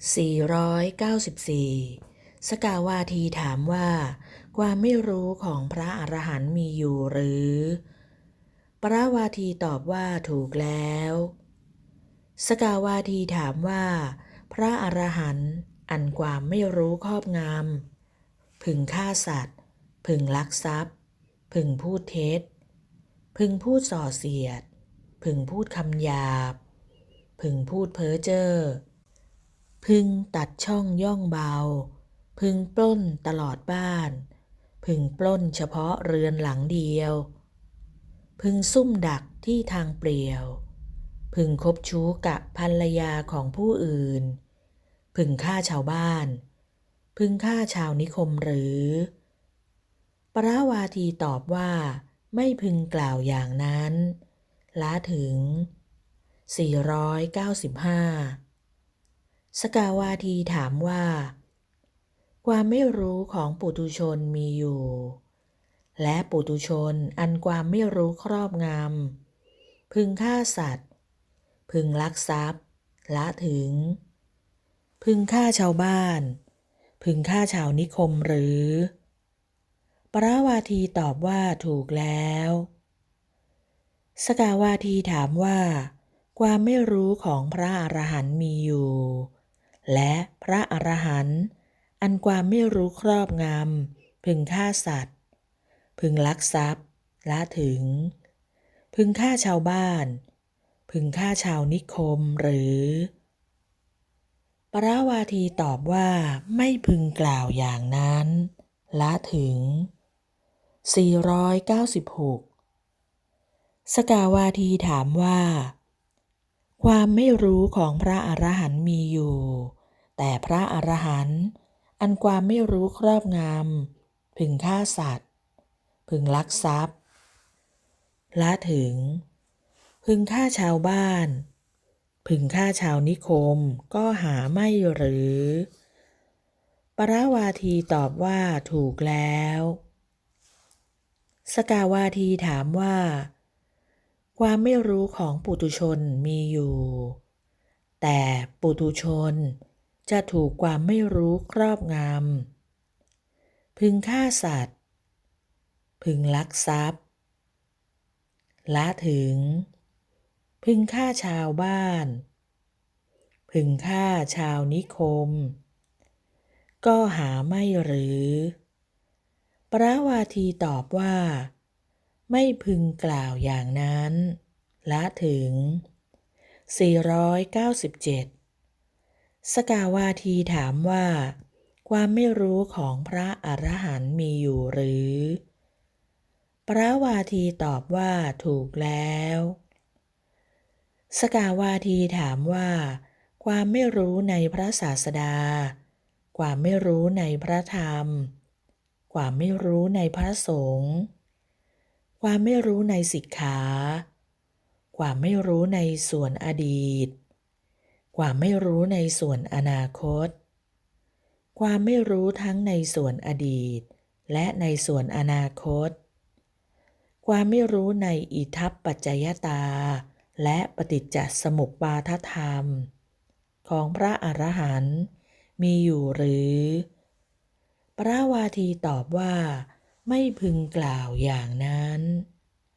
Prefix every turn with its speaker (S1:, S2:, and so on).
S1: 494 สกาวาทีถามว่า ความไม่รู้ของพระอรหันต์มีอยู่หรือ พระวาทีตอบว่าถูกแล้ว สกาวาทีถามว่า พระอรหันต์อันความไม่รู้ครอบงำพึงฆ่าสัตว์ พึงลักทรัพย์ พึงพูดเท็จ พึงพูดส่อเสียด พึงพูดคำหยาบ พึงพูดเพ้อเจ้อ พึงตัดช่องย่องเบา พึงปล้นตลอดบ้าน พึงปล้นเฉพาะเรือนหลังเดียว พึงซุ่มดักที่ทางเปลี่ยว พึงคบชู้กับภรรยาของผู้อื่น พึงฆ่าชาวบ้าน พึงฆ่าชาวนิคมหรือ ปราวาทีตอบว่า ไม่พึงกล่าวอย่างนั้นละถึง 495 สกาวาทีถามว่า ความไม่รู้ของปุถุชนมีอยู่ และปุถุชนอันความไม่รู้ครอบงำพึงฆ่าสัตว์ พึงลักทรัพย์ละถึง พึงฆ่าชาวบ้าน พึงฆ่าชาวนิคมหรือ ปราวาทีตอบว่าถูกแล้ว สกาวาทีถามว่า ความไม่รู้ของพระอรหันต์มีอยู่ และพระอรหันต์อันความไม่รู้ครอบงำพึงฆ่าสัตว์ พึงลักทรัพย์ละถึง พึงฆ่าชาวบ้าน พึงฆ่าชาวนิคมหรือปราวาทีตอบว่าไม่พึงกล่าวอย่างนั้น ละถึง 496 สกาวาทีถามว่า ความไม่รู้ของพระอรหันต์มีอยู่ แต่พระอรหันต์อันความไม่รู้ครอบงำพึงฆ่าสัตว์ พึงลักทรัพย์ละถึง พึงฆ่าชาวบ้าน พึงฆ่าชาวนิคมก็หาไม่หรือ ปราวาทีตอบว่าถูกแล้ว สกาวาทีถามว่า ความไม่รู้ของปุถุชนมีอยู่ แต่ปุถุชนจะถูกความไม่รู้ครอบงำ พึงฆ่าสัตว์ พึงลักทรัพย์ ละถึง พึงฆ่าชาวบ้าน พึงฆ่าชาวนิคม ก็หาไม่หรือปราวาทีตอบว่า ไม่พึงกล่าวอย่างนั้น ละถึง 497 สกาวาทีถามว่า ความไม่รู้ของพระอรหันต์มีอยู่หรือปราวาทีตอบว่าถูกแล้ว สกาวาทีถามว่า ความไม่รู้ในพระศาสดา ความไม่รู้ในพระธรรม ความไม่รู้ในพระสงฆ์ ความไม่รู้ในสิกขา ความไม่รู้ในส่วนอดีต ความไม่รู้ในส่วนอนาคต ความไม่รู้ทั้งในส่วนอดีต และในส่วนอนาคต ความไม่รู้ในอิทัปปัจจยตา และปฏิจจสมุปบาทธรรม ของพระอรหันต์มีอยู่หรือปราวาทีตอบว่า ไม่พึงกล่าวอย่างนั้น